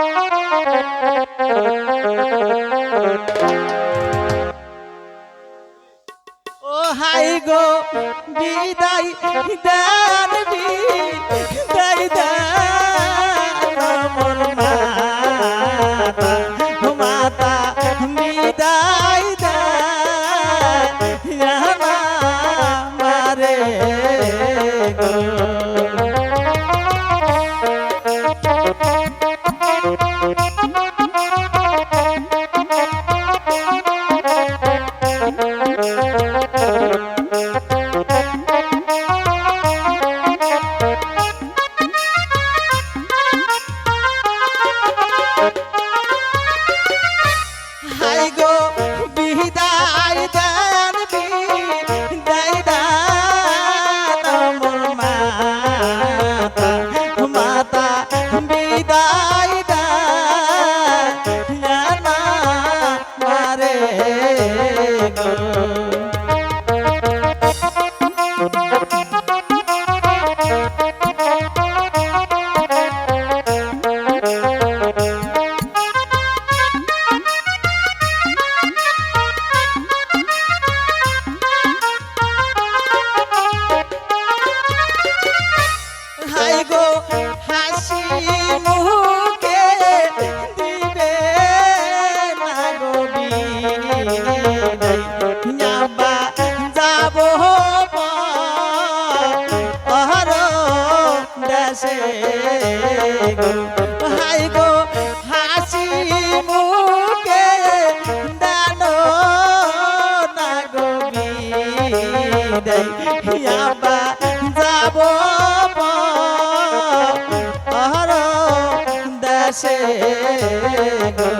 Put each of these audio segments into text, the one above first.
ও high গো বিদায় দেন বিদায় দেন মোর মাতা মাতা বিদায় দেন মারে গো। বিদায়। গো হাই গো হাসি মুখে দানো না গো বিদায়। যাব দেশে গো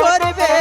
করবে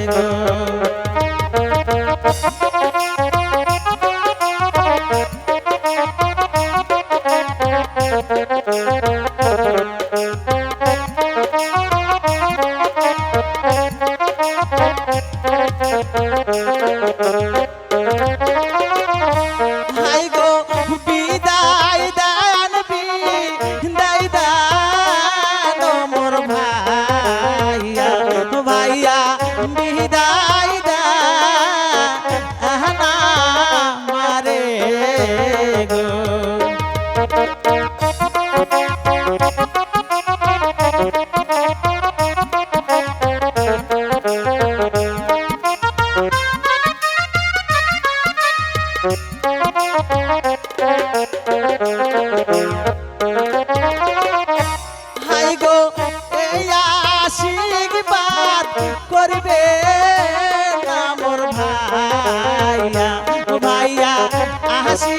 গো বিদায় দান মারে গো। মরবে না মোর ভাইয়া ভাইয়া হাসি